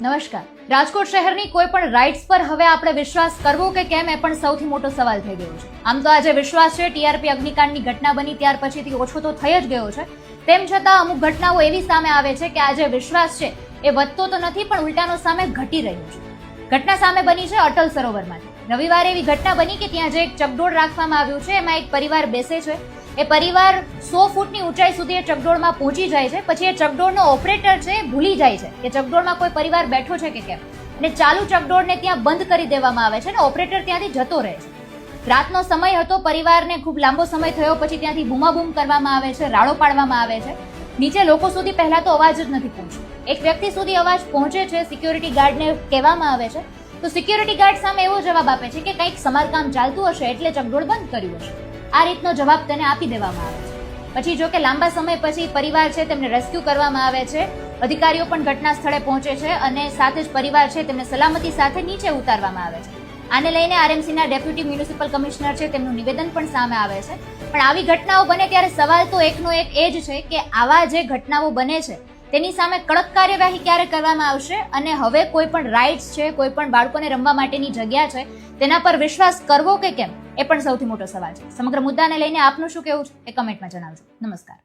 નમસ્કાર. રાજકોટ શહેરની કોઈ પણ રાઇટ્સ પર હવે આપણે વિશ્વાસ કરવો કે કેમ એ પણ સૌથી મોટો સવાલ થઈ ગયો છે. આમ તો આજે વિશ્વાસ છે, ટીઆરપી અગ્નિકાંડની ઘટના બની, ત્યાર પછીથી ઓછો તો થઈ જ ગયો છે. તેમ છતાં અમુક ઘટનાઓ એવી સામે આવે છે કે આજે વિશ્વાસ છે એ વધતો તો નથી, પણ ઉલટાનો સામે ઘટી રહ્યો છે. ઘટના સામે બની છે અટલ સરોવરમાંથી. રવિવારે એવી ઘટના બની કે ત્યાં જે એક ચકડોળ રાખવામાં આવ્યું છે, એમાં એક પરિવાર બેસે છે. એ પરિવાર સો ફૂટની ઊંચાઈ સુધી એ ચકડોળમાં પહોંચી જાય છે. પછી એ ચકડોળનો ઓપરેટર છે ભૂલી જાય છે કે ચકડોળમાં કોઈ પરિવાર બેઠો છે કે કેમ. અને ચાલુ ચકડોળને ત્યાં બંધ કરી દેવામાં આવે છે અને ઓપરેટર ત્યાંથી જતો રહે છે. રાતનો સમય હતો, પરિવારને ખૂબ લાંબો સમય થયો, પછી ત્યાંથી બૂમાબૂમ કરવામાં આવે છે, રાડો પાડવામાં આવે છે. નીચે લોકો સુધી પહેલા તો અવાજ જ નથી પહોંચ્યો. એક વ્યક્તિ સુધી અવાજ પહોંચે છે સિક્યોરિટી ગાર્ડને કહેવામાં આવે છે. તો સિક્યોરિટી ગાર્ડ સામે એવો જવાબ આપે છે કે કંઈક સમારકામ ચાલતું હશે એટલે ચકડોળ બંધ કર્યું હશે. આ રીતનો જવાબ તેને આપી દેવામાં આવે. છે પછી જો કે લાંબા સમય પછી પરિવાર છે તેમને રેસ્ક્યુ કરવામાં આવે છે. અધિકારીઓ પણ ઘટના સ્થળે પહોંચે છે અને સાથે જ પરિવાર છે તેમને સલામતી સાથે નીચે ઉતારવામાં આવે છે. આને લઈને આરએમસીના ડેપ્યુટી મ્યુનિસિપલ કમિશનર છે તેમનું નિવેદન પણ સામે આવે છે. પણ આવી ઘટનાઓ બને ત્યારે સવાલ તો એકનો એક એ જ છે કે આવા જે ઘટનાઓ બને છે, તેની સામે કડક કાર્યવાહી ક્યારે કરવામાં આવશે અને હવે કોઈ પણ રાઇટ્સ છે, કોઈ પણ બાળકોને રમવા માટેની જગ્યા છે, તેના પર વિશ્વાસ કરવો કે કેમ? એ પણ સૌથી મોટો સવાલ છે. સમગ્ર મુદ્દાને લઈને આપનું શું કહેવું છે એ કમેન્ટમાં જણાવજો. નમસ્કાર.